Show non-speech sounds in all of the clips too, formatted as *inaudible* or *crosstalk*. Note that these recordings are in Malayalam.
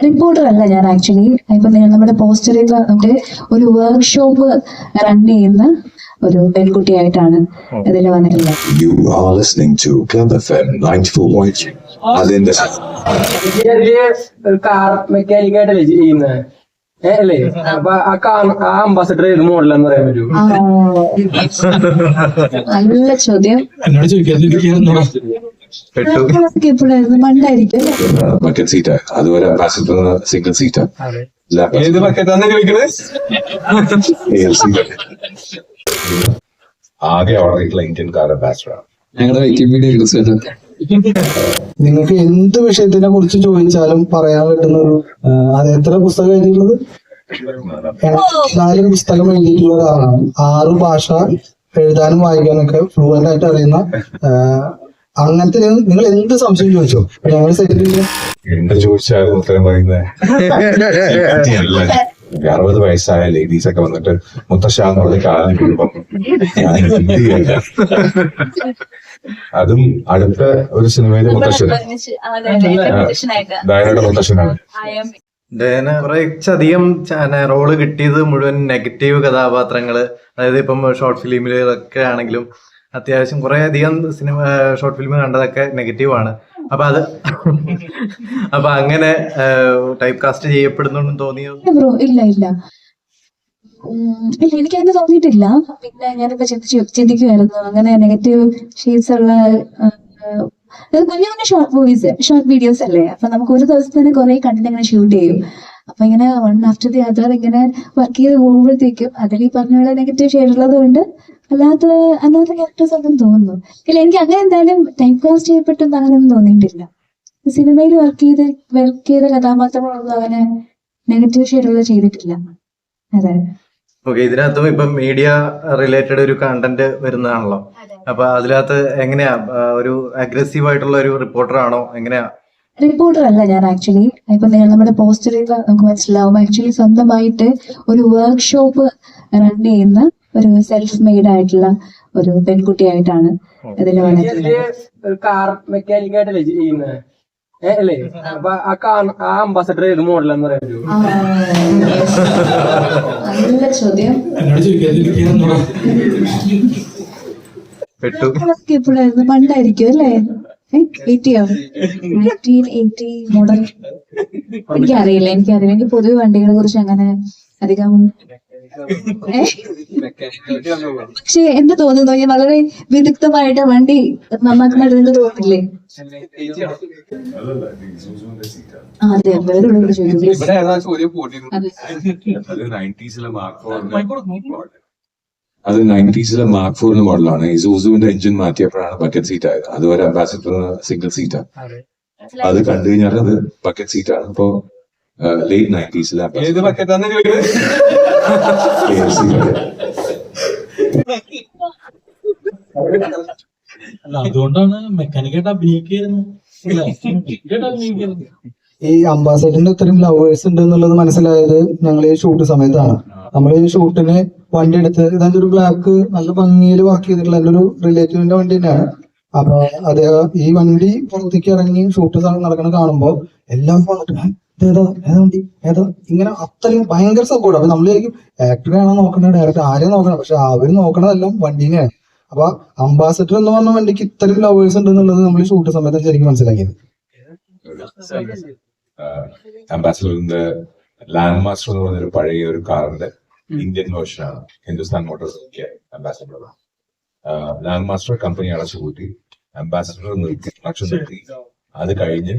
റിപ്പോർട്ടർ അല്ല ഞാൻ ആക്ച്വലി ഇപ്പൊ നമ്മുടെ പോസ്റ്ററിൽ നമ്മുടെ ഒരു വർക്ക്ഷോപ്പ് റൺ ചെയ്യുന്ന ഒരു പെൺകുട്ടിയായിട്ടാണ് ഇതിൽ വന്നിട്ടുള്ളത്. You are listening to Club FM 94.2. അതിന്റെ ഇതിൽ ഒരു കാർ മെക്കാനിക് ആയിട്ടല്ലേ ചെയ്യുന്നത് അല്ലേ? അപ്പൊ ആ കാർ ആ അംബാസഡർ ഏത് മോഡലാന്ന് പറയാൻ പറ്റുമോ? ആ, *laughs* നല്ല ചോദ്യം. എന്നോട് ബക്കറ്റ് സീറ്റ് അതുവരെ പാസഞ്ചർ സിംഗിൾ സീറ്റ് ഏത് ആകെ ഇന്ത്യൻ കാർ ഞങ്ങളുടെ വിക്കിപീഡിയ നിങ്ങൾക്ക് എന്ത് വിഷയത്തിനെ കുറിച്ച് ചോദിച്ചാലും പറയാൻ പറ്റുന്ന ഒരു അത് എത്ര പുസ്തകം എഴുതിയിട്ടുള്ളത്? നാല് പുസ്തകം എഴുതിയിട്ടുള്ള ഒരാളാണ്. ആറ് ഭാഷ എഴുതാനും വായിക്കാനൊക്കെ ഫ്ലുവന്റ് ആയിട്ട് അറിയുന്ന അങ്ങനത്തെ നിങ്ങൾ- എന്ത് സംശയം ചോദിച്ചോ? ഞങ്ങൾ എന്ത് ചോദിച്ചാലും ഉത്തരം പറയുന്നത് അറുപത് വയസ്സായ ലേഡീസ് ഒക്കെ വന്നിട്ട് മുത്തശ്ശാന്ന് പറഞ്ഞ കാലം വീഴുമ്പം ഞാൻ അതും അടുത്ത ഒരു സിനിമയിലെ മുത്തശ്ശൻ. ഡയനയുടെ മുത്തശ്ശനാണ്. ഡയന കുറച്ചധികം റോൾ കിട്ടിയത് മുഴുവൻ നെഗറ്റീവ് കഥാപാത്രങ്ങൾ. അതായത് ഇപ്പം ഷോർട്ട് ഫിലിമിലൊക്കെ ആണെങ്കിലും അത്യാവശ്യം കുറെ അധികം സിനിമ ഷോർട്ട് ഫിലിം കണ്ടതൊക്കെ നെഗറ്റീവ് ആണ്. അപ്പൊ അത് *laughs* അപ്പൊ അങ്ങനെ ടൈപ്പ് കാസ്റ്റ് ചെയ്യപ്പെടുന്നു തോന്നിയോ? ഇല്ല ഇല്ല ഇല്ല. എനിക്ക് അങ്ങനെ തോന്നിയിട്ടില്ല. പിന്നെ ഞാനിപ്പോ ചിന്തിച്ചു ചിന്തിക്കുമായിരുന്നു അങ്ങനെ നെഗറ്റീവ് ഷെയ്ഡ്സ് ഉള്ള കുഞ്ഞു കുഞ്ഞു ഷോർട്ട് മൂവീസ് ഷോർട്ട് വീഡിയോസ് അല്ലേ? അപ്പൊ നമുക്ക് ഒരു ദിവസം തന്നെ കുറെ കണ്ടന്റ് ഇങ്ങനെ ഷൂട്ട് ചെയ്യും. അപ്പൊ ഇങ്ങനെ വൺ ആഫ്റ്റർ ദി അതർ ഇങ്ങനെ വർക്ക് ചെയ്ത് പോകുമ്പോഴത്തേക്കും അതിൽ ഈ പറഞ്ഞ പോലെ നെഗറ്റീവ് ഷെയ്ഡ് ഉള്ളത് കൊണ്ട് അല്ലാത്ത അല്ലാത്ത ക്യാരക്ടേഴ്സ് ഒന്നും തോന്നുന്നു. ഇല്ല എനിക്ക് അങ്ങനെ എന്തായാലും ടൈപ്പ് കാസ്റ്റ് അങ്ങനെ അങ്ങനെയൊന്നും തോന്നിയിട്ടില്ല. സിനിമയിൽ വർക്ക് ചെയ്ത് വർക്ക് ചെയ്ത കഥാപാത്രങ്ങളൊന്നും അങ്ങനെ നെഗറ്റീവ് ഷെയ്ഡുള്ളത് ചെയ്തിട്ടില്ല. അതെ. ഓക്കെ ഇതിനകത്തും ഇപ്പം മീഡിയ റിലേറ്റഡ് ഒരു കണ്ടന്റ് വരുന്നതാണല്ലോ. അപ്പൊ അതിനകത്ത് എങ്ങനെയാ ഒരു അഗ്രസീവ് ആയിട്ടുള്ള ഒരു റിപ്പോർട്ടർ ആണോ? എങ്ങനെയാ? റിപ്പോർട്ടർ അല്ല ഞാൻ ആക്ച്വലി ഇപ്പൊ നിങ്ങൾ നമ്മുടെ പോസ്റ്ററിൽ നമുക്ക് മനസ്സിലാവും. ആക്ച്വലി സ്വന്തമായിട്ട് ഒരു വർക്ക്ഷോപ്പ് റൺ ചെയ്യുന്ന ഒരു സെൽഫ് മെയ്ഡ് ആയിട്ടുള്ള ഒരു പെൺകുട്ടിയായിട്ടാണ് ഇതിൽ വന്നിട്ടുള്ളത്. അല്ലേ? അപ്പൊ ആ അംബാസഡർ ഏത് നല്ല ചോദ്യം. പെട്ടു. പണ്ടായിരിക്കും അല്ലേ? മോഡൽ എനിക്കറിയില്ല എനിക്കറിയില്ല. എനിക്ക് പൊതുവെ വണ്ടികളെ കുറിച്ച് അങ്ങനെ അധികം? പക്ഷെ എന്ത് തോന്നുന്നു? ഞാൻ വളരെ വിദഗ്ധമായിട്ട് വണ്ടി നന്നാക്കുന്ന തോന്നില്ലേ? അതെ വേറെ ചോദിക്കും. അതെ. അത് നയന്റീസിലെ മാർക്ക് അത് ഫോറിന് മോഡലാണ് ഇസൂസുവിന്റെ എഞ്ചിൻ മാറ്റിയപ്പോഴാണ് ബക്കറ്റ് സീറ്റ് ആയത്. അതുവരെ അംബാസിഡർ സിംഗിൾ സീറ്റ് അത്. കണ്ടു കഴിഞ്ഞാൽ അത് ബക്കറ്റ് സീറ്റ് ആണ്. അപ്പോ ലേറ്റ് നയന്റീസിലെ അതുകൊണ്ടാണ് മെക്കാനിക്കായിട്ട് അഭിനയിക്കായിരുന്നു. അഭിനയിക്കായിരുന്നു. ഈ അംബാസഡറിന്റെ ഇത്രയും ലവേഴ്സ് ഉണ്ട് എന്നുള്ളത് മനസ്സിലായത് ഞങ്ങൾ ഈ ഷൂട്ട് സമയത്താണ്. നമ്മൾ ഈ ഷൂട്ടിന് വണ്ടി എടുത്ത് ഇതാണ്ട് ഒരു ബ്ലാക്ക് നല്ല ഭംഗിയിൽ വർക്ക് ചെയ്തിട്ടുള്ള എന്റെ ഒരു റിലേറ്റീവിന്റെ വണ്ടി തന്നെയാണ്. അപ്പൊ അദ്ദേഹം ഈ വണ്ടി പുറത്തേക്ക് ഇറങ്ങി ഷൂട്ട് നടക്കണ കാണുമ്പോ എല്ലാം വന്നിട്ട് ഏതാ ഏതാ വണ്ടി? ഏതാ? ഇങ്ങനെ അത്രയും ഭയങ്കര സപ്പോർട്ട് അപ്പൊ ആക്ടർ ആക്ടറെയാണോ നോക്കണത്? ഡയറക്ടർ ആരെയും നോക്കണം പക്ഷെ അവർ നോക്കണതെല്ലാം വണ്ടീനെയാണ് അപ്പൊ അംബാസഡർ എന്ന് പറഞ്ഞ വണ്ടിക്ക് ഇത്രയും ലവേഴ്സ് ഉണ്ട് എന്നുള്ളത് നമ്മൾ ഷൂട്ട് സമയത്ത് ശരിക്കും മനസ്സിലാക്കിയത്. അംബാസിഡറിന്റെ ലാൻഡ് മാസ്റ്റർ എന്ന് പറഞ്ഞൊരു പഴയ ഒരു കാറിന്റെ Indian വേർഷനാണ് Hindustan Motors Ambassador Land Master company അടച്ചു കൂട്ടി അംബാസിഡർ നിർത്തി. അടച്ചു നിർത്തി അത് കഴിഞ്ഞ്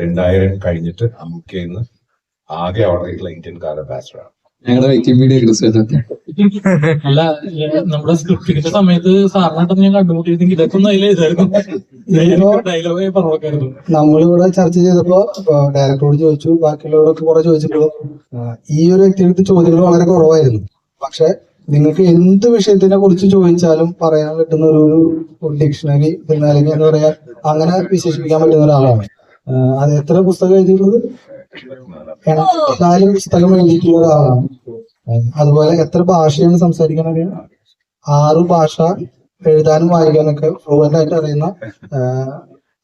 രണ്ടായിരം കഴിഞ്ഞിട്ട് അമുക്കയിൽ നിന്ന് ആകെ ഓർഡർ ചെയ്തിട്ടുള്ള ഇന്ത്യൻ കാർ അംബാസിഡർ ആണ്. ഞങ്ങളുടെ *laughs* അല്ല നമ്മുടെ സ്ക്രിപ്റ്റിന്റെ സമയത്ത് സാറിനായിട്ട് ഞാൻ കണ്ടുമുട്ടിയിരുന്നെങ്കിൽ ഇതൊക്കെ ഒന്ന് അതിൽ ഇതായിരുന്നു *laughs* നമ്മളിവിടെ ചർച്ച ചെയ്തപ്പോ ഡയറക്ടറോട് ചോദിച്ചു ബാക്കിയുള്ളവരോടൊക്കെ കുറെ ചോദിച്ചപ്പോ ഈ ഒരു വ്യക്തിയുടെ ചോദ്യങ്ങൾ വളരെ കുറവായിരുന്നു. പക്ഷെ നിങ്ങൾക്ക് എന്ത് വിഷയത്തിനെ കുറിച്ച് ചോദിച്ചാലും പറയാൻ പറ്റുന്ന ഒരു ഒരു ഡിക്ഷണറി പിന്നെ അല്ലെങ്കിൽ എന്താ പറയാ അങ്ങനെ വിശേഷിപ്പിക്കാൻ പറ്റുന്ന ഒരാളാണ്. അത് എത്ര പുസ്തകം എഴുതിയിട്ടുള്ളത്? നാല് പുസ്തകം എഴുതിയിട്ടുള്ള ഒരാളാണ്. അതുപോലെ എത്ര ഭാഷയാണ് സംസാരിക്കാൻ അറിയാം ആറ് ഭാഷ എഴുതാനും വായിക്കാനൊക്കെ ഫ്ലുവന്റ് ആയിട്ട് അറിയുന്ന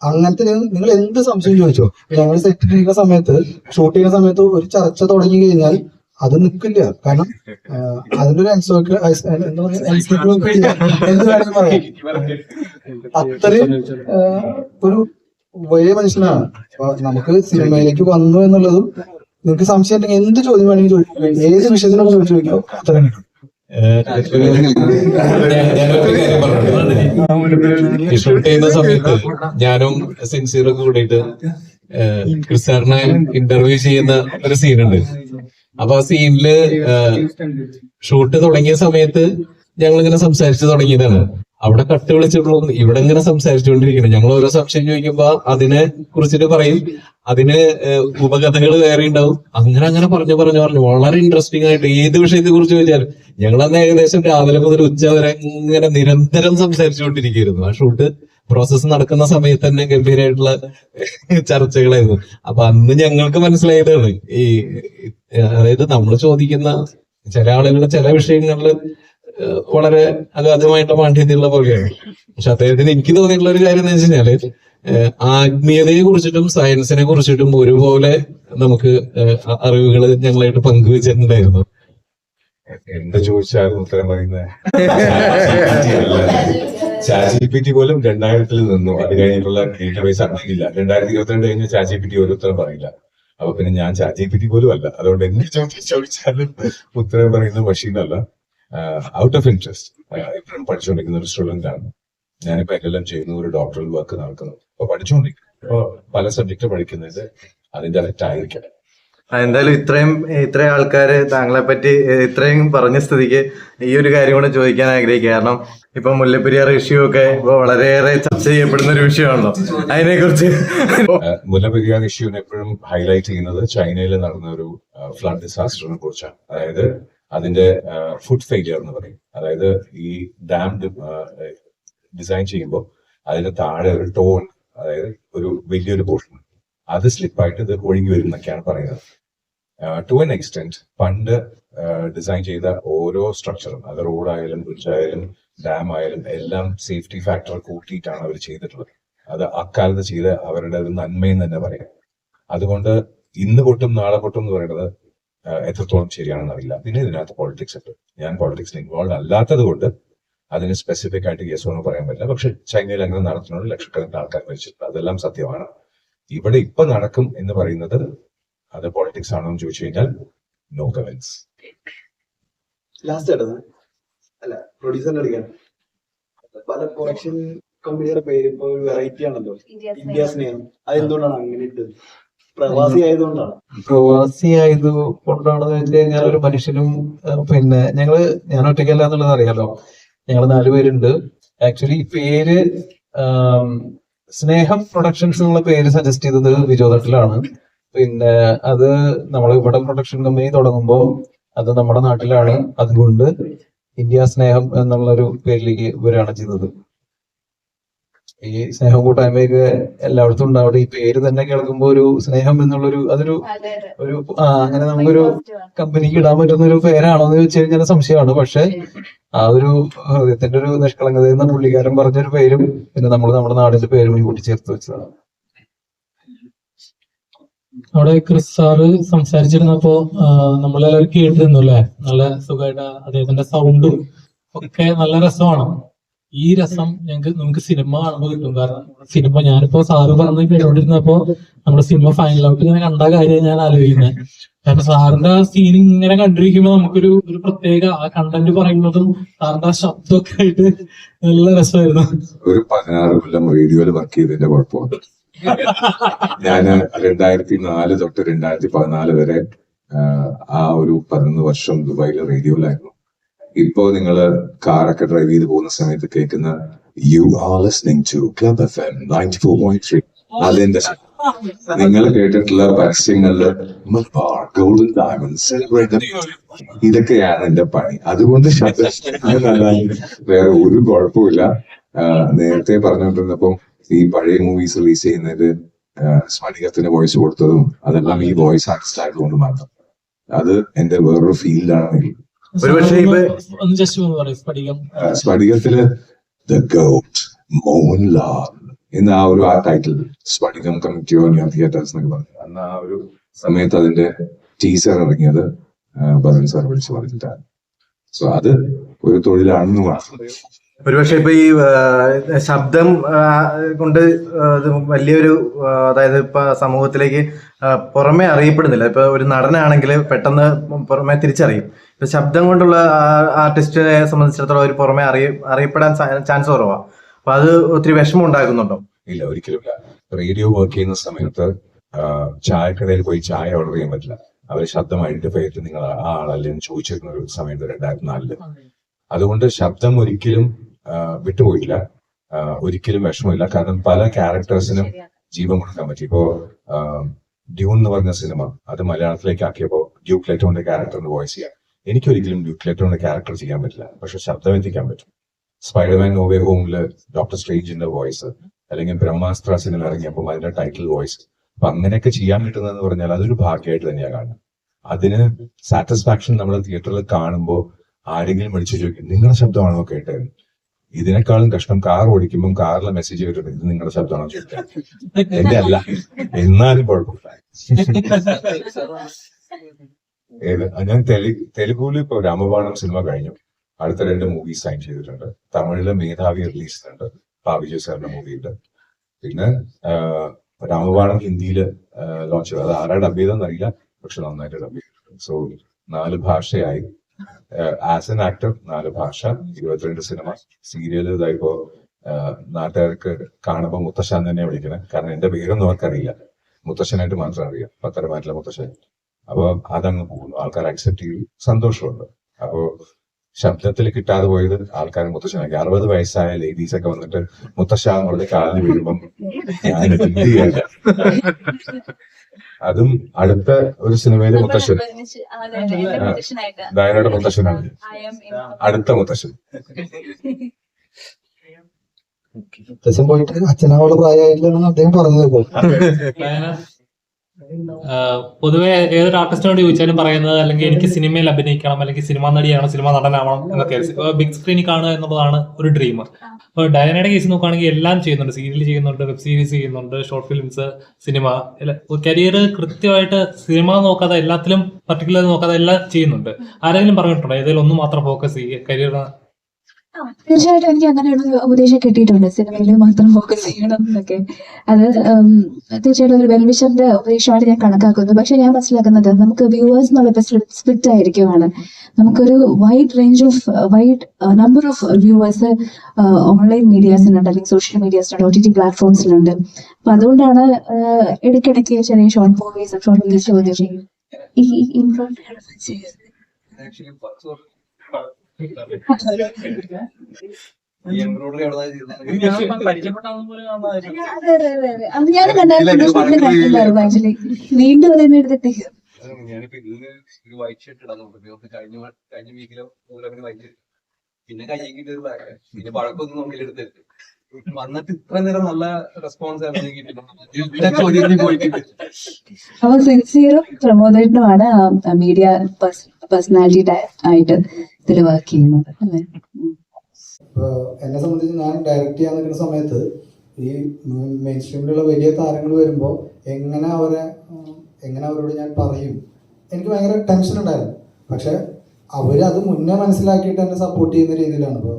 അങ്ങനത്തെ നിങ്ങൾ എന്ത് സംശയം ചോദിച്ചോ? ഞങ്ങൾ സെറ്റ് ചെയ്യുന്ന സമയത്ത് ഷൂട്ട് ചെയ്യുന്ന സമയത്ത് ഒരു ചർച്ച തുടങ്ങി കഴിഞ്ഞാൽ അത് നിൽക്കില്ല കാരണം അതിന്റെ ഒരു എൻസോക്ക് എന്താ പറയാ encyclopedia. എന്ത് വേണമെങ്കിൽ പറയാം. അത്രയും ഒരു വലിയ മനുഷ്യനാണ്. നമുക്ക് സിനിമയിലേക്ക് വന്നു എന്നുള്ളതും നിങ്ങൾക്ക് സംശയം ഉണ്ടെങ്കിൽ എന്ത് ചോദ്യം വേണമെങ്കിൽ ചോദിക്കാം. ഏത് വിഷയത്തിനും ചോദിച്ചു നോക്കിയോ? അത്രയും കിട്ടും ഷൂട്ട് ചെയ്യുന്ന സമയത്ത് ഞാനും സിൻസിയറും കൂടിയിട്ട് ക്രിസ്റ്റാറിനെ ഇന്റർവ്യൂ ചെയ്യുന്ന ഒരു സീനുണ്ട് അപ്പൊ ആ സീനിൽ ഷൂട്ട് തുടങ്ങിയ സമയത്ത് ഞങ്ങൾ ഇങ്ങനെ സംസാരിച്ചു തുടങ്ങിയതാണ്. അവിടെ കട്ട് വിളിച്ചിട്ടുള്ളൂ ഇവിടെ ഇങ്ങനെ സംസാരിച്ചുകൊണ്ടിരിക്കണം ഞങ്ങൾ ഓരോ സംശയം ചോദിക്കുമ്പോ അതിനെ കുറിച്ചിട്ട് പറയും. അതിന് ഉപകഥകൾ വേറെ ഉണ്ടാവും. അങ്ങനെ അങ്ങനെ പറഞ്ഞു പറഞ്ഞു പറഞ്ഞു. വളരെ ഇൻട്രസ്റ്റിംഗ് ആയിട്ട് ഏത് വിഷയത്തെ കുറിച്ച് ചോദിച്ചാലും ഞങ്ങൾ അന്ന് ഏകദേശം രാവിലെ മുതൽ ഉച്ച വരെ ഇങ്ങനെ നിരന്തരം സംസാരിച്ചുകൊണ്ടിരിക്കുകയായിരുന്നു. ആ ഷൂട്ട് പ്രോസസ്സ് നടക്കുന്ന സമയത്ത് തന്നെ ഗംഭീരമായിട്ടുള്ള ചർച്ചകളായിരുന്നു. അപ്പൊ അന്ന് ഞങ്ങൾക്ക് മനസ്സിലായതാണ് ഈ അതായത് നമ്മൾ ചോദിക്കുന്ന ചില ആളുകളുടെ ചില വിഷയങ്ങളിൽ വളരെ അഗാധമായിട്ട് പാണ്ഡിത്യമുള്ള പോലെയാണ്. പക്ഷെ അദ്ദേഹത്തിന് എനിക്ക് തോന്നിയിട്ടുള്ള ഒരു കാര്യം എന്ന് വെച്ച് കഴിഞ്ഞാൽ ആത്മീയതയെ കുറിച്ചിട്ടും സയൻസിനെ കുറിച്ചിട്ടും ഒരുപോലെ നമുക്ക് അറിവുകൾ ഞങ്ങളായിട്ട് പങ്കുവെച്ചിട്ടുണ്ടായിരുന്നു. എന്ത് ചോദിച്ചായിരുന്നു ഉത്തരം പറയുന്നത് *laughs* ചാറ്റ് ജി പി ടി പോലും രണ്ടായിരത്തിൽ നിന്നു. അത് കഴിഞ്ഞിട്ടുള്ള ഡേറ്റാബേസ് അറിയില്ല രണ്ടായിരത്തി ഇരുപത്തിരണ്ട് കഴിഞ്ഞ് ജി പി ടി ഒരു ഉത്തരം പറയില്ല. അപ്പൊ പിന്നെ ഞാൻ ജി പി ടി പോലും അല്ല. അതുകൊണ്ട് എന്ത് ചോദിച്ചാലും ഉത്തരം പറയുന്ന മെഷീൻ അല്ല. ഔട്ട് ഓഫ് ഇൻട്രസ്റ്റ് ഇപ്പോഴും പഠിച്ചുകൊണ്ടിരിക്കുന്ന ഒരു സ്റ്റുഡന്റ് ആണ്. ഞാനിപ്പോ എല്ലാം ചെയ്യുന്ന? ഒരു ഡോക്ടറൽ വർക്ക് നടക്കുന്നു. അപ്പൊ പഠിച്ചുകൊണ്ടിരിക്കും അപ്പൊ പല സബ്ജക്ട് പഠിക്കുന്നത് അതിന്റെ അലക്റ്റ് ആയിരിക്കണം എന്തായാലും ഇത്രയും ഇത്രയും ആൾക്കാര് താങ്കളെ പറ്റി ഇത്രയും പറഞ്ഞ സ്ഥിതിക്ക് ഈ ഒരു കാര്യം കൂടെ ചോദിക്കാൻ ആഗ്രഹിക്കുക. കാരണം ഇപ്പൊ മുല്ലപ്പെരിയാർ ഇഷ്യൂ ഒക്കെ ഇപ്പൊ വളരെയേറെ ചർച്ച ചെയ്യപ്പെടുന്ന ഒരു വിഷയമാണല്ലോ. അതിനെ കുറിച്ച് മുല്ലപ്പെരിയാർ ഇഷ്യൂവിനെ എപ്പോഴും ഹൈലൈറ്റ് ചെയ്യുന്നത് ചൈനയിൽ നടന്ന ഒരു ഫ്ലഡ് ഡിസാസ്റ്ററിനെ കുറിച്ചാണ്. അതായത് അതിന്റെ ഫുഡ് ഫെയിലിയർ എന്ന് പറയും. അതായത് ഈ ഡാം ഡിസൈൻ ചെയ്യുമ്പോൾ അതിന്റെ താഴെ ഒരു ടോൺ അതായത് ഒരു വലിയൊരു പോർഷൻ അത് സ്ലിപ്പായിട്ട് ഇത് ഒഴുകി വരും എന്നൊക്കെയാണ് പറയുന്നത്. ടു എൻ എക്സ്റ്റെന്റ് പണ്ട് ഡിസൈൻ ചെയ്ത ഓരോ സ്ട്രക്ചറും അത് റോഡായാലും ബ്രിഡ്ജ് ആയാലും ഡാം ആയാലും എല്ലാം സേഫ്റ്റി ഫാക്ടർ കൂട്ടിയിട്ടാണ് അവർ ചെയ്തിട്ടുള്ളത്. അത് അക്കാലത്ത് ചെയ്ത അവരുടെ ഒരു നന്മയെന്ന് തന്നെ പറയാം. അതുകൊണ്ട് ഇന്ന് പൊട്ടും നാളെ പൊട്ടും എന്ന് പറയുന്നത് എത്രത്തോളം ശരിയാണെന്ന് അറിയില്ല. പിന്നെ ഇതിനകത്ത് പോളിറ്റിക്സ് ഉണ്ട്. ഞാൻ പോളിറ്റിക്സിൽ ഇൻവോൾവ് അല്ലാത്തത് കൊണ്ട് അതിന് സ്പെസിഫിക് ആയിട്ട് യെസ് ഒന്നും പറയാൻ പറ്റില്ല. പക്ഷെ ചൈനയിൽ അങ്ങനെ നടത്തുന്നത് ലക്ഷക്കണക്കിന് ആൾക്കാർ മരിച്ചിട്ടുണ്ട്. അതെല്ലാം സത്യമാണ്. ഇവിടെ ഇപ്പൊ നടക്കും എന്ന് പറയുന്നത് അത് പോളിറ്റിക്സ് ആണോ എന്ന് ചോദിച്ചു കഴിഞ്ഞാൽ നോ കമന്റ്സ് ലാസ്റ്റ് അല്ല പ്രൊഡ്യൂസറിനെ പല പ്രൊഡക്ഷൻ കമ്പനിയുടെ പേര് ഇപ്പൊ വെറൈറ്റി ആണല്ലോ. അതെന്തുകൊണ്ടാണ് അങ്ങനെ ഇട്ടത്? പ്രവാസി ആയതുകൊണ്ടാണ്. പ്രവാസി ആയത് കൊണ്ടാണെന്ന് വെച്ച് കഴിഞ്ഞാൽ ഒരു മനുഷ്യനും പിന്നെ ഞങ്ങൾ ഞാൻ ഒറ്റയ്ക്കല്ല എന്നുള്ളത് അറിയാലോ. ഞങ്ങൾ നാലുപേരുണ്ട് ആക്ച്വലി പേര് സ്നേഹം പ്രൊഡക്ഷൻസ് എന്നുള്ള പേര് സജസ്റ്റ് ചെയ്തത് വിജോദട്ടിലാണ്. പിന്നെ അത് നമ്മൾ ഇവിടെ പ്രൊഡക്ഷൻ കമ്പനി തുടങ്ങുമ്പോൾ അത് നമ്മുടെ നാട്ടിലാണ്. അതുകൊണ്ട് ഇന്ത്യ സ്നേഹം എന്നുള്ള ഒരു പേരിലേക്ക് ഇവരാണ് ചെയ്തത്. ഈ സ്നേഹം കൂട്ടായ്മയൊക്കെ എല്ലായിടത്തും ഉണ്ടാവട്ടെ ഈ പേര് തന്നെ കേൾക്കുമ്പോ ഒരു സ്നേഹം എന്നുള്ളൊരു അതൊരു ഒരു ആ അങ്ങനെ നമുക്കൊരു കമ്പനിക്ക് ഇടാൻ പറ്റുന്ന ഒരു പേരാണോ എന്ന് ചോദിച്ചു കഴിഞ്ഞാൽ സംശയമാണ്. പക്ഷെ ആ ഒരു ഹൃദയത്തിന്റെ ഒരു നിഷ്കളങ്കത എന്ന പുള്ളിക്കാരൻ പറഞ്ഞൊരു പേരും പിന്നെ നമ്മൾ നമ്മുടെ നാടിന്റെ പേരും കൂടി കൂട്ടി ചേർത്ത് വെച്ചതാണ്. അവിടെ ക്രിസ് സാറ് സംസാരിച്ചിരുന്നപ്പോ നമ്മളെല്ലാവരും കേട്ടിരുന്നു അല്ലെ? നല്ല സുഖമായിട്ട് അദ്ദേഹത്തിന്റെ സൗണ്ടും ഒക്കെ നല്ല രസമാണ്. ഈ രസം ഞങ്ങൾക്ക് നമുക്ക് സിനിമ കാണുമ്പോൾ കിട്ടും. കാരണം സിനിമ ഞാനിപ്പോ സാറ് പറഞ്ഞ് കേട്ടോണ്ടിരുന്നപ്പോ നമ്മുടെ സിനിമ ഫൈനൽ ഔട്ട് ഇങ്ങനെ കണ്ട കാര്യം ഞാൻ ആലോചിക്കുന്നത് കാരണം സാറിന്റെ ആ സീൻ ഇങ്ങനെ കണ്ടിരിക്കുമ്പോ നമുക്കൊരു ഒരു പ്രത്യേക ആ കണ്ടന്റ് പറയുന്നതും സാറിന്റെ ആ ശബ്ദമൊക്കെ ആയിട്ട് നല്ല രസമായിരുന്നു. ഒരു പതിനാറ് കൊല്ലം റേഡിയോയിൽ വർക്ക് ചെയ്തതിന്റെ കുഴപ്പമാണ് ഞാൻ രണ്ടായിരത്തി നാല് തൊട്ട് രണ്ടായിരത്തി പതിനാല് വരെ ആ ഒരു പതിനൊന്ന് വർഷം ദുബായിലെ റേഡിയോയിലായിരുന്നു ഇപ്പോ നിങ്ങൾ കാറൊക്കെ ഡ്രൈവ് ചെയ്ത് പോകുന്ന സമയത്ത് കേൾക്കുന്ന you are listening to club F M ninety four point three അതിന്റെ നിങ്ങൾ കേട്ടിട്ടുള്ള പരസ്യങ്ങളിൽ മലബാർ ഗോൾഡൻ ഡയമണ്ട് സെലിബ്രേറ്റ് ഇതൊക്കെയാണ് എന്റെ പണി. അതുകൊണ്ട് *laughs* വേറെ ഒരു കുഴപ്പമില്ല നേരത്തെ പറഞ്ഞുകൊണ്ടിരുന്നപ്പം ഈ പഴയ മൂവീസ് റിലീസ് ചെയ്യുന്നതിൽ സ്മരികത്തിന് വോയിസ് കൊടുത്തതും അതെല്ലാം ഈ വോയിസ് ആർട്ടിസ്റ്റ് ആയതുകൊണ്ട് മാത്രം. അത് എന്റെ വേറൊരു ഫീൽഡാണെങ്കിൽ ഒരുപക്ഷേ ഇപ്പൊ ഒന്ന് ജസ്റ്റ് ഒന്ന് പറയും സ്ഫടികം സ്ഫടികത്തിൽ ദ ഗോട്ട് മോഹൻലാൽ എന്ന് ആ ഒരു ആ ടൈറ്റിൽ സ്ഫടികം കമ്മിറ്റിയോ ന്യൂ തിയേറ്റേഴ്സ് എന്നൊക്കെ പറഞ്ഞു. അന്ന് ആ ഒരു സമയത്ത് അതിന്റെ ടീസർ ഇറങ്ങിയത് ബദൻ സാർ വിളിച്ചു പറഞ്ഞിട്ടാണ്. സോ അത് ഒരു തൊഴിലാണെന്ന് മാത്രം. ഒരുപക്ഷെ ഇപ്പൊ ഈ ശബ്ദം കൊണ്ട് വലിയൊരു അതായത് ഇപ്പൊ സമൂഹത്തിലേക്ക് പുറമെ അറിയപ്പെടുന്നില്ല. ഇപ്പൊ ഒരു നടനാണെങ്കിൽ പെട്ടെന്ന് പുറമെ തിരിച്ചറിയും. ഇപ്പൊ ശബ്ദം കൊണ്ടുള്ള ആർട്ടിസ്റ്റിനെ സംബന്ധിച്ചിടത്തോളം ഒരു പുറമെ അറിയ അറിയപ്പെടാൻ ചാൻസ് കുറവാണ് അപ്പൊ അത് ഒത്തിരി വിഷമം ഉണ്ടാക്കുന്നുണ്ടോ? ഇല്ല ഒരിക്കലും ഇല്ല റേഡിയോ വർക്ക് ചെയ്യുന്ന സമയത്ത് ചായക്കടയിൽ പോയി ചായ ഓർഡർ ചെയ്യാൻ പറ്റില്ല. അവർ ശബ്ദം ഐഡന്റിഫൈ ചെയ്തിട്ട് നിങ്ങൾ ആ ആളല്ലേ എന്ന് ചോദിച്ചിരുന്ന ഒരു സമയത്ത് രണ്ടായിരത്തി നാലിൽ അതുകൊണ്ട് ശബ്ദം ഒരിക്കലും വിട്ടുപോയില്ല. ഒരിക്കലും വിഷമമില്ല. കാരണം പല ക്യാരക്ടേഴ്സിനും ജീവൻ കൊടുക്കാൻ പറ്റി. ഇപ്പോ ഡ്യൂൺ എന്ന് പറഞ്ഞ സിനിമ അത് മലയാളത്തിലേക്ക് ആക്കിയപ്പോ ഡ്യൂക്ക് ലെറ്റോന്റെ ക്യാരക്ടറിന് വോയിസ് ചെയ്യാം. എനിക്കൊരിക്കലും ഡ്യൂക്ക് ലെറ്റോന്റെ ക്യാരക്ടർ ചെയ്യാൻ പറ്റില്ല. പക്ഷെ ശബ്ദം എത്തിക്കാൻ പറ്റും. സ്പൈഡർമാൻ നോവേ ഹോമിൽ ഡോക്ടർ സ്ട്രേഞ്ചിന്റെ വോയിസ് അല്ലെങ്കിൽ ബ്രഹ്മാസ്ത്ര സിനിമ ഇറങ്ങിയപ്പോൾ അതിന്റെ ടൈറ്റിൽ വോയിസ് അപ്പൊ അങ്ങനെയൊക്കെ ചെയ്യാൻ കിട്ടുന്നതെന്ന് പറഞ്ഞാൽ അതൊരു ഭാഗ്യമായിട്ട് തന്നെയാണ് കാണുന്നത് അതിന് സാറ്റിസ്ഫാക്ഷൻ നമ്മൾ തിയേറ്ററിൽ കാണുമ്പോൾ ആരെങ്കിലും വിളിച്ചു ചോദിക്കും നിങ്ങളുടെ ശബ്ദമാണോ കേട്ടത്? ഇതിനേക്കാളും കഷ്ടം കാർ ഓടിക്കുമ്പോൾ കാറിലെ മെസ്സേജ് കേട്ടിട്ട് ഇത് നിങ്ങളുടെ ശബ്ദമാണോ ചോദിക്കുക എന്റെ അല്ല എന്നാലും കുഴപ്പമില്ല. ഞാൻ തെലു തെലുഗുവിൽ ഇപ്പൊ രാമബാണം സിനിമ കഴിഞ്ഞു. അടുത്ത രണ്ട് മൂവീസ് സൈൻ ചെയ്തിട്ടുണ്ട്. തമിഴിൽ മേധാവി റിലീസ് ചെയ്തിട്ടുണ്ട് പാവിജു സാറിന്റെ മൂവിയുണ്ട് പിന്നെ രാമബാണം ഹിന്ദിയിൽ ലോഞ്ച് ചെയ്തു. അത് ആരാ ഡബ് ചെയ്തെന്നറിയില്ല പക്ഷെ നന്നായിട്ട് ഡബ് ചെയ്തിട്ടുണ്ട്. സോ നാല് ഭാഷയായി. ആസ് എൻ ആക്ടർ നാല് ഭാഷ ഇരുപത്തിരണ്ട് സിനിമ സീരിയൽ ഇതായിപ്പോ നാട്ടുകാർക്ക് കാണുമ്പോൾ മുത്തശ്ശൻ തന്നെ വിളിക്കുന്നത് കാരണം എന്റെ പേരൊന്നും അവർക്കറിയില്ല. മുത്തശ്ശനായിട്ട് മാത്രം അറിയാം. പത്തരമാറ്റിലെ മുത്തശ്ശൻ. അപ്പോൾ അതങ്ങ് പോകുന്നു. ആൾക്കാർ അക്സെപ്റ്റ് ചെയ്തു സന്തോഷമുണ്ട്. അപ്പോ ശബ്ദത്തിൽ കിട്ടാതെ പോയത് ആൾക്കാർ മുത്തശ്ശനാക്കി. അറുപത് വയസ്സായ ലേഡീസ് ഒക്കെ വന്നിട്ട് മുത്തശ്ശ പറഞ്ഞ് കാലിൽ വീഴുമ്പം *laughs* ഞാൻ? അതും അടുത്ത ഒരു സിനിമയിലെ മുത്തശ്ശൻ. ഡയനയുടെ മുത്തശ്ശനാണ്. അടുത്ത മുത്തശ്ശൻ. മുത്തശ്ശൻ പോയിട്ട് അച്ഛനാവുള്ള പ്രായമായില്ലെന്നാണ് അദ്ദേഹം പറഞ്ഞത് പൊതുവെ ഏതൊരു ആർട്ടിസ്റ്റിനോട് ചോദിച്ചാലും പറയുന്നത് അല്ലെങ്കിൽ എനിക്ക് സിനിമയിൽ അഭിനയിക്കണം അല്ലെങ്കിൽ സിനിമാ നടിയാവണം സിനിമ നടനാവണം എന്നൊക്കെ ബിഗ് സ്ക്രീനിൽ കാണുക എന്നുള്ളതാണ് ഒരു ഡ്രീമർ അപ്പോൾ ഡയനയുടെ കേസ് നോക്കുകയാണെങ്കിൽ എല്ലാം ചെയ്യുന്നുണ്ട്. സീരിയൽ ചെയ്യുന്നുണ്ട് വെബ് സീരീസ് ചെയ്യുന്നുണ്ട് ഷോർട്ട് ഫിലിംസ് സിനിമ കരിയർ കൃത്യമായിട്ട് സിനിമ നോക്കാതെ എല്ലാത്തിലും പർട്ടിക്കുലർ നോക്കാതെ എല്ലാം ചെയ്യുന്നുണ്ട്. ആരെങ്കിലും പറഞ്ഞിട്ടുണ്ടോ? ഏതെങ്കിലും ഒന്ന് മാത്രം ഫോക്കസ് ചെയ്യുക കരിയർ തീർച്ചയായിട്ടും എനിക്ക് അങ്ങനെയുള്ള ഉപദേശം കിട്ടിയിട്ടുണ്ട് സിനിമയിൽ മാത്രം ഫോക്കസ് ചെയ്യണം എന്നൊക്കെ അത് തീർച്ചയായിട്ടും ഒരു വെൽവിഷന്റെ ഉപദേശമായിട്ട് ഞാൻ കണക്കാക്കുന്നു പക്ഷെ ഞാൻ മനസ്സിലാക്കുന്നത് നമുക്ക് വ്യൂവേഴ്സ് എന്നുള്ള സ്പ്ലിറ്റ് ആയിരിക്കുവാണ് നമുക്കൊരു wide range of wide number of viewers online മീഡിയാസിനുണ്ട് അല്ലെങ്കിൽ സോഷ്യൽ മീഡിയാസിനുണ്ട് ഒ ടി ടി പ്ലാറ്റ്ഫോംസിലുണ്ട് അപ്പൊ അതുകൊണ്ടാണ് ഇടയ്ക്കിടയ്ക്ക് ചെറിയ ഷോർട്ട് മൂവീസ് ഷോർട്ട് മൂവീസ് ചോദ്യം ഈ ഇൻട്രോ അത്. ഞാൻ കണ്ടായിരുന്നു വീണ്ടും എടുത്തിട്ട് ഒരു വൈറ്റ് ഷർട്ട് കഴിഞ്ഞ കഴിഞ്ഞ വൈറ്റ് പിന്നെ ഒരു ബ്ലാക്ക് പിന്നെ പഴക്കൊന്നും നോക്കി എടുത്തെടുത്ത് വന്നിട്ട് ഇത്ര നേരം നല്ല റെസ്പോൺസ് *laughs* അപ്പൊ സിൻസിയറും പ്രമോദേട്ടനുമാണ് മീഡിയ പേഴ്സണാലിറ്റി ആയിട്ട് ഇതിൽ വർക്ക് ചെയ്യുന്നത് അല്ലേ? എന്നെ സംബന്ധിച്ച് ഞാൻ ഡയറക്റ്റ് ചെയ്യാൻ നിൽക്കുന്ന സമയത്ത് ഈ മെയിൻ സ്ട്രീമിലുള്ള വലിയ താരങ്ങൾ വരുമ്പോൾ എങ്ങനെ അവരെ എങ്ങനെ അവരോട് ഞാൻ പറയും എനിക്ക് ഭയങ്കര ടെൻഷൻ ഉണ്ടായിരുന്നു. പക്ഷെ അവരത് അത് മുന്നേ മനസ്സിലാക്കിയിട്ട് എന്നെ സപ്പോർട്ട് ചെയ്യുന്ന രീതിയിലാണ് ഇപ്പോൾ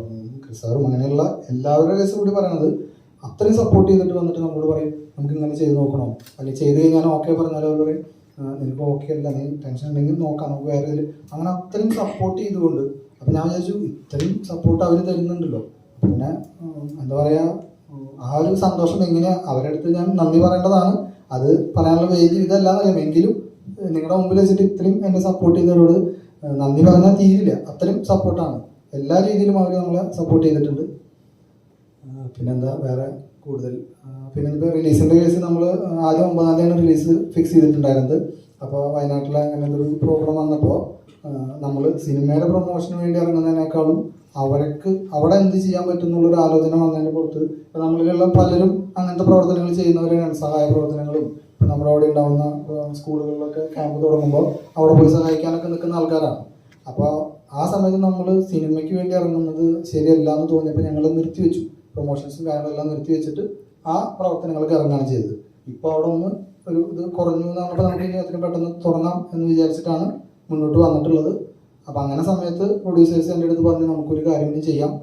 ക്രിസാറും അങ്ങനെയുള്ള എല്ലാവരുടെ കേസും കൂടി പറയണത് അത്രയും സപ്പോർട്ട് ചെയ്തിട്ട് വന്നിട്ട് നമ്മളോട് പറയും നമുക്ക് ഇങ്ങനെ ചെയ്ത് നോക്കണോ? അല്ലെങ്കിൽ ചെയ്ത് കഴിഞ്ഞാൽ ഓക്കെ പറഞ്ഞാൽ അവർ പറയും. "ആ, നിനക്ക് ഓക്കെ അല്ല നീ ടെൻഷൻ ഉണ്ടെങ്കിൽ നോക്കാം നമുക്ക് വേറെ അങ്ങനെ അത്രയും സപ്പോർട്ട് ചെയ്തുകൊണ്ട് അപ്പം ഞാൻ വിചാരിച്ചു ഇത്രയും സപ്പോർട്ട് അവർ തരുന്നുണ്ടല്ലോ. പിന്നെ എന്താ പറയുക ആ ഒരു സന്തോഷം എങ്ങനെയാ അവരുടെ അടുത്ത് ഞാൻ നന്ദി പറയേണ്ടതാണ്. അത് പറയാനുള്ള വേദി ഇതല്ല എങ്കിലും നിങ്ങളുടെ മുമ്പിൽ വെച്ചിട്ട് ഇത്രയും എന്നെ സപ്പോർട്ട് ചെയ്തവരോട് നന്ദി പറഞ്ഞാൽ തീരില്ല. അത്രയും സപ്പോർട്ടാണ് എല്ലാ രീതിയിലും അവർ നമ്മളെ സപ്പോർട്ട് ചെയ്തിട്ടുണ്ട്. പിന്നെന്താ വേറെ കൂടുതൽ? പിന്നെ ഇപ്പോൾ റിലീസിന്റെ കേസ് നമ്മൾ ആദ്യം ഒമ്പതാം തീയതിയാണ് റിലീസ് ഫിക്സ് ചെയ്തിട്ടുണ്ടായിരുന്നത്. അപ്പോൾ വയനാട്ടിലെ അങ്ങനത്തെ ഒരു പ്രോഗ്രാം വന്നപ്പോൾ നമ്മൾ സിനിമയുടെ പ്രൊമോഷന് വേണ്ടി ഇറങ്ങുന്നതിനേക്കാളും അവർക്ക് അവിടെ എന്ത് ചെയ്യാൻ പറ്റും എന്നുള്ളൊരു ആലോചന വന്നതിന് പുറത്ത് നമ്മളിലുള്ള പലരും അങ്ങനത്തെ പ്രവർത്തനങ്ങൾ ചെയ്യുന്നവരാണ്. സഹായ പ്രവർത്തനങ്ങളും ഇപ്പം നമ്മുടെ അവിടെ ഉണ്ടാവുന്ന സ്കൂളുകളിലൊക്കെ ക്യാമ്പ് തുടങ്ങുമ്പോൾ അവിടെ പോയി സഹായിക്കാനൊക്കെ നിൽക്കുന്ന ആൾക്കാരാണ്. അപ്പോൾ ആ സമയത്ത് നമ്മൾ സിനിമയ്ക്ക് വേണ്ടി ഇറങ്ങുന്നത് ശരിയല്ല എന്ന് തോന്നിയപ്പോൾ ഞങ്ങൾ നിർത്തിവെച്ചു. പ്രൊമോഷൻസും കാര്യങ്ങളെല്ലാം നിർത്തി വെച്ചിട്ട് ആ പ്രവർത്തനങ്ങൾക്ക് ഇറങ്ങുകയാണ് ചെയ്തത്. ഇപ്പോൾ അവിടെ ഒന്ന് ഒരു ഇത് കുറഞ്ഞു എന്ന് പറഞ്ഞപ്പോൾ നമുക്ക് അത്രയും പെട്ടെന്ന് തുടങ്ങാം എന്ന് വിചാരിച്ചിട്ടാണ് മുന്നോട്ട് വന്നിട്ടുള്ളത്. അപ്പോൾ അങ്ങനെ സമയത്ത് പ്രൊഡ്യൂസേഴ്സ് എന്റെ അടുത്ത് പറഞ്ഞു നമുക്കൊരു കാര്യം കൂടി ചെയ്യാം.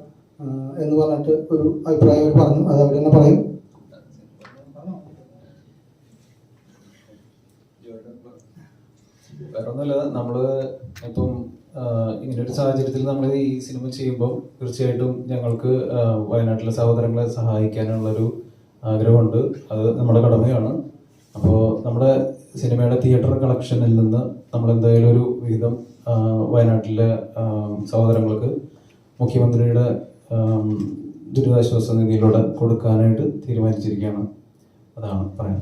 എന്ന് പറഞ്ഞിട്ട് ഒരു അഭിപ്രായം അവർ പറഞ്ഞു. അത് അവർ തന്നെ പറയും. വേറൊന്നുമില്ല. നമ്മൾ ഇപ്പം ഇങ്ങനെ ഒരു സാഹചര്യത്തിൽ നമ്മൾ ഈ സിനിമ ചെയ്യുമ്പോൾ തീർച്ചയായിട്ടും ഞങ്ങൾക്ക് വയനാട്ടിലെ സഹോദരങ്ങളെ സഹായിക്കാനുള്ളൊരു ആഗ്രഹമുണ്ട്. അത് നമ്മുടെ കടമയാണ്. അപ്പോൾ നമ്മുടെ സിനിമയുടെ തിയേറ്റർ കളക്ഷനിൽ നിന്ന് നമ്മൾ എന്തായാലും ഒരു വിഹിതം വയനാട്ടിലെ സഹോദരങ്ങൾക്ക് മുഖ്യമന്ത്രിയുടെ ദുരിതാശ്വാസ നിധിയിലൂടെ കൊടുക്കാനായിട്ട് തീരുമാനിച്ചിരിക്കുകയാണ്. അതാണ് പറയാൻ